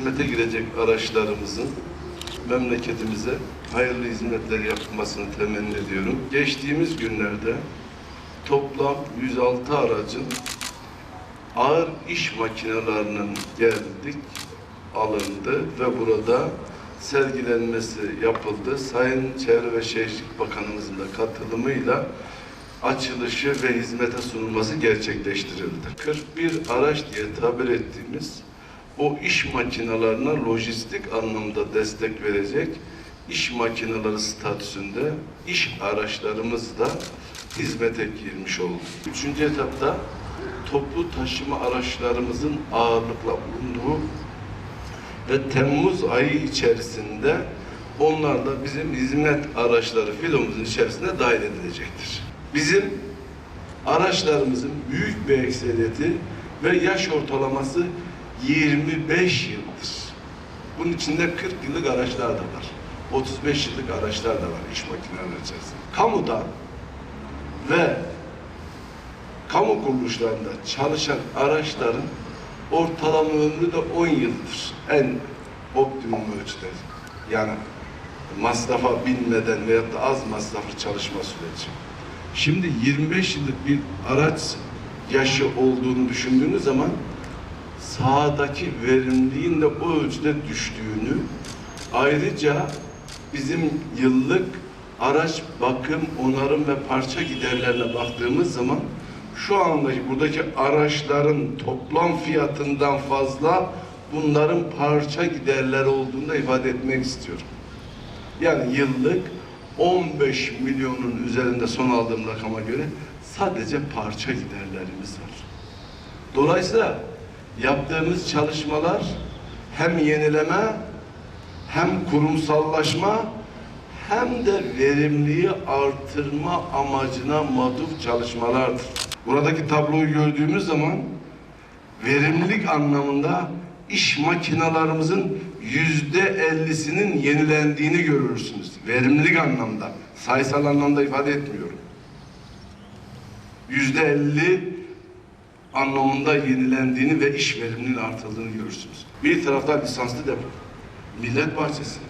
hizmete girecek araçlarımızın memleketimize hayırlı hizmetler yapmasını temenni ediyorum. Geçtiğimiz günlerde toplam 106 aracın ağır iş makinelerinin geldik, alındı ve burada sergilenmesi yapıldı. Sayın Çevre ve Şehircilik Bakanımızın da katılımıyla açılışı ve hizmete sunulması gerçekleştirildi. 41 araç diye tabir ettiğimiz o iş makinelerine lojistik anlamda destek verecek iş makineleri statüsünde iş araçlarımız da hizmete girmiş oldu. Üçüncü etapta toplu taşıma araçlarımızın ağırlıkla bulunduğu ve Temmuz ayı içerisinde onlar da bizim hizmet araçları filomuzun içerisine dahil edilecektir. Bizim araçlarımızın büyük bir ekseriyeti ve yaş ortalaması 25 yıldır. Bunun içinde 40 yıllık araçlar da var. 35 yıllık araçlar da var iş makineleri içerisinde. Kamuda ve kamu kuruluşlarında çalışan araçların ortalama ömrü de 10 yıldır. En optimum ölçüde. Yani masrafa binmeden veyahut da az masraflı çalışma süreci. Şimdi 25 yıllık bir araç yaşı olduğunu düşündüğünüz zaman sahadaki verimliliğin de o ölçüde düştüğünü ayrıca bizim yıllık araç bakım, onarım ve parça giderlerine baktığımız zaman şu andaki buradaki araçların toplam fiyatından fazla bunların parça giderleri olduğunu ifade etmek istiyorum. Yani yıllık 15 milyonun üzerinde son aldığım rakama göre sadece parça giderlerimiz var. Dolayısıyla yaptığımız çalışmalar hem yenileme hem kurumsallaşma hem de verimliliği artırma amacına matuf çalışmalardır. Buradaki tabloyu gördüğümüz zaman verimlilik anlamında iş makinalarımızın yüzde ellisinin yenilendiğini görürsünüz. Verimlilik anlamda, sayısal anlamda ifade etmiyorum. Yüzde elli anlamında yenilendiğini ve iş verimliliğinin artıldığını görürsünüz. Bir taraftan lisanslı depo, millet bahçesi,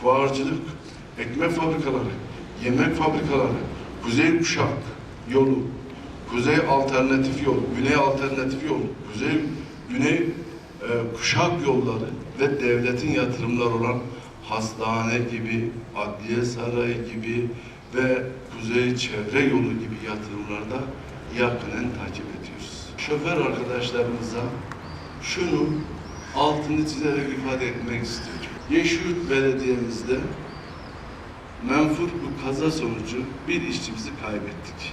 fuarcılık, ekmek fabrikaları, yemek fabrikaları, kuzey kuşak yolu, kuzey alternatif yol, güney alternatif yol, kuzey güney e, kuşak yolları ve devletin yatırımları olan hastane gibi, adliye sarayı gibi ve kuzey çevre yolu gibi yatırımlarda yakinen takip ediyoruz. Şoför arkadaşlarımıza şunu altını çizerek ifade etmek istiyorum. Yeşilyurt Belediye'mizde menfur bu kaza sonucu bir işçimizi kaybettik.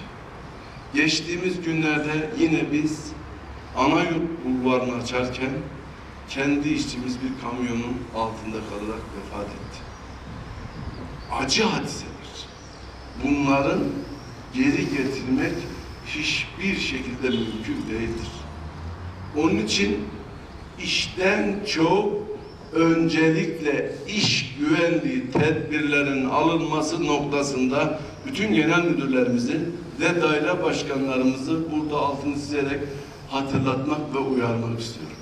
Geçtiğimiz günlerde yine biz Anayurt bulvarını açarken kendi işçimiz bir kamyonun altında kalarak vefat etti. Acı hadiseler. Bunların geri getirmek hiçbir şekilde mümkün değildir. Onun için işten çok öncelikle iş güvenliği tedbirlerinin alınması noktasında bütün genel müdürlerimizi ve daire başkanlarımızı burada altını çizerek hatırlatmak ve uyarmak istiyorum.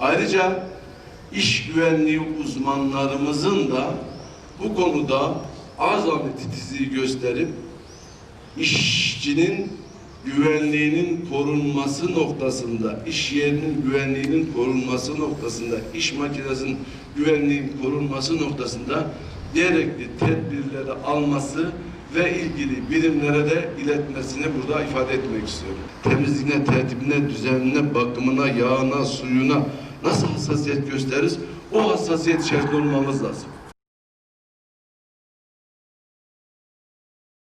Ayrıca iş güvenliği uzmanlarımızın da bu konuda azami titizliği gösterip işçinin güvenliğinin korunması noktasında, iş yerinin güvenliğinin korunması noktasında, iş makinesinin güvenliğinin korunması noktasında gerekli tedbirleri alması ve ilgili birimlere de iletmesini burada ifade etmek istiyorum. Temizliğine, tertibine, düzenine, bakımına, yağına, suyuna nasıl hassasiyet gösteririz? O hassasiyet içerisinde olmamız lazım.